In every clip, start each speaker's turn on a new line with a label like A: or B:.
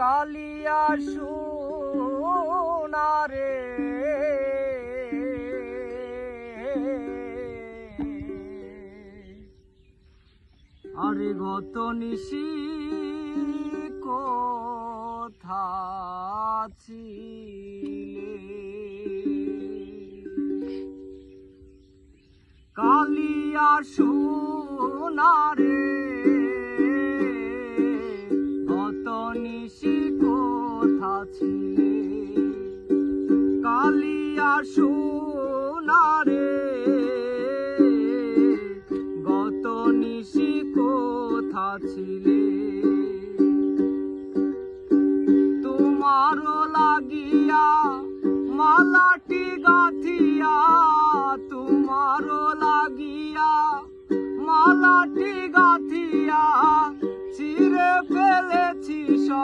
A: কালিয়া সোনারে। আরে গত নিশি কোথা ছিলে কালিয়া সোনারে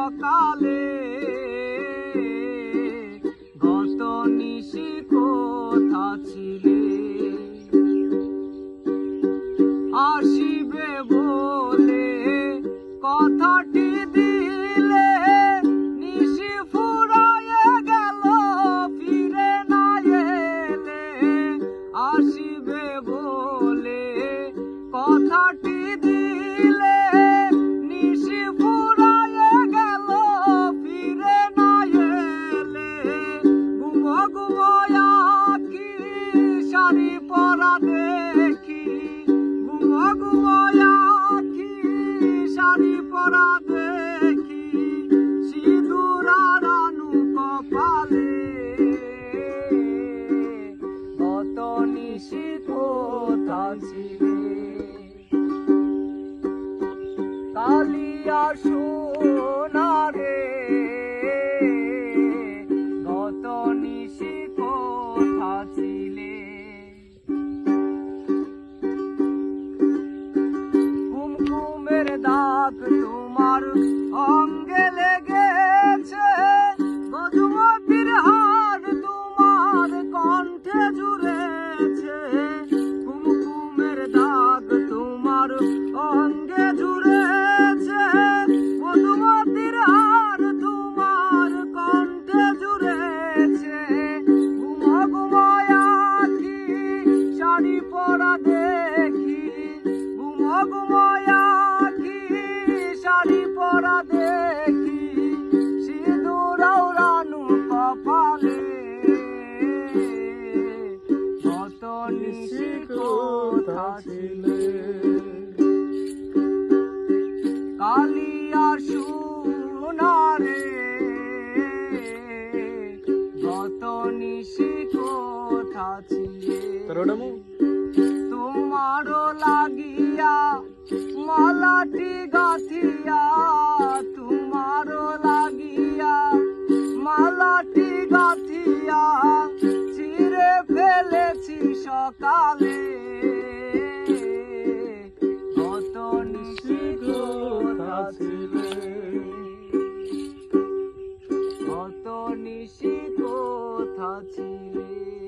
A: সকালে গত নিশি কোথা ছিলে? আসিবে বলে কথাটি দিলে, নিশি ফুরায়ে গেল, ফিরে না এলে। আসিবে বলে কথাটি দিলে, নিশি পরা দেখি সিঁদুর রানু কপালে। কত নিশি কোথা ছিলে ছিলে কালিয়া সোনারে গত নিশি কোথা ছিলে। তোমারও লাগিয়া মালাটি গাথিয়া তোমারও লাগিয়া মালাটি গাথিয়া চিরে ফেলেছি সকালে। গত নিশি কোথা ছিলে